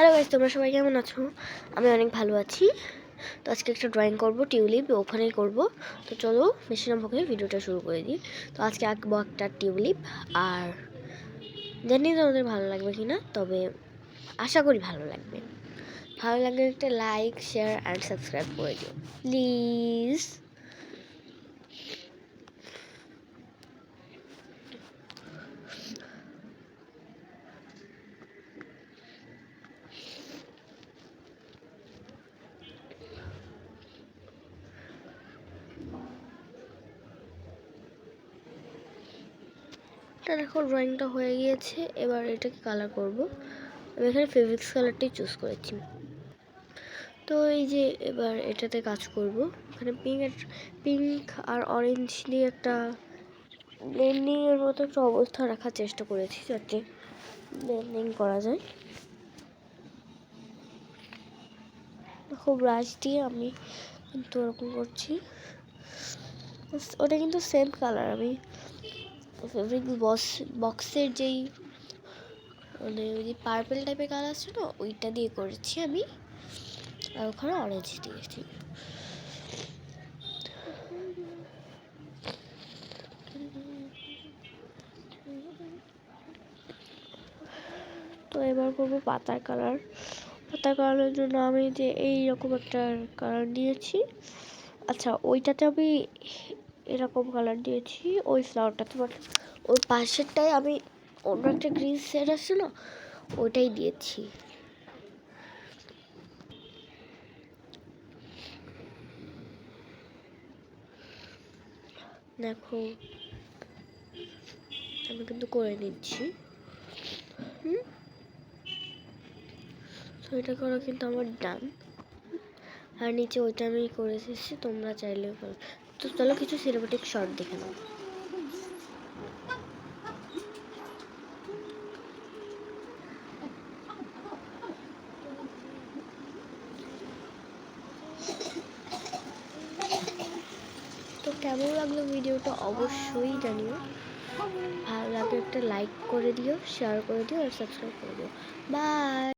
Hello guys তোমরা সবাই কেমন আছো? আমি অনেক ভালো আছি। তো আজকে একটা ড্রয়িং করব, টিউলিপ ওখানেই করব। তো চলো বেশি না বকে ভিডিওটা শুরু করে দিই। তো আজকে আঁকবো একটা টিউলিপ, আর জানি তোমাদের ভালো লাগবে কি না তবে আশা করি ভালো লাগবে। ভালো লাগলে একটা লাইক শেয়ার অ্যান্ড সাবস্ক্রাইব করে দিও। প্লিজ এটা দেখো ড্রয়িংটা হয়ে গিয়েছে, এবার এটাকে কালার করব। আমি এখানে ফেব্রিক্স কালারটাই চুজ করেছি। তো এই যে এবার এটাতে কাজ করব। এখানে পিঙ্ক পিঙ্ক আর অরেঞ্জ দিয়ে একটা ব্লেন্ডিং এর মতো একটা অবস্থা রাখার চেষ্টা করেছি, যাতে ব্লেন্ডিং করা যায়। দেখো ব্রাশ দিয়ে আমি কিন্তু ওরকম করছি। ওটা কিন্তু সেম কালার আমি ফেব্রিক বক্স বক্সের যেই মানে ওই যে পার্পেল টাইপের কালার আছে না, ওইটা দিয়ে করেছি আমি। আর ওখানে অরেঞ্জ দিয়েছি। তো এবার করব পাতার কালার পাতার কালারের জন্য আমি যে এই রকম একটা কালার নিয়েছি। আচ্ছা ওইটাতে আমি এরকম কালার দিয়েছি, ওই ফ্লাওয়ারটাতে বাট ওর পাশেরটায় আমি অন্য একটা গ্রিন শেড আছে না, ওইটাই দিয়েছি। দেখো, আমি কিন্তু করে নিচ্ছি। হুম? তো এটা করা কিন্তু আমার ডান আর নিচে ওইটা আমি করে এসেছি, তোমরা চাইলেও তো চলো কিছু সিনেমাটিক শর্ট দেখে নাও। তো কেমন লাগল ভিডিওটা অবশ্যই জানিও। ভালো লাগলে একটা লাইক করে দিও শেয়ার করে দিও, আর সাবস্ক্রাইব করে দিও। বাই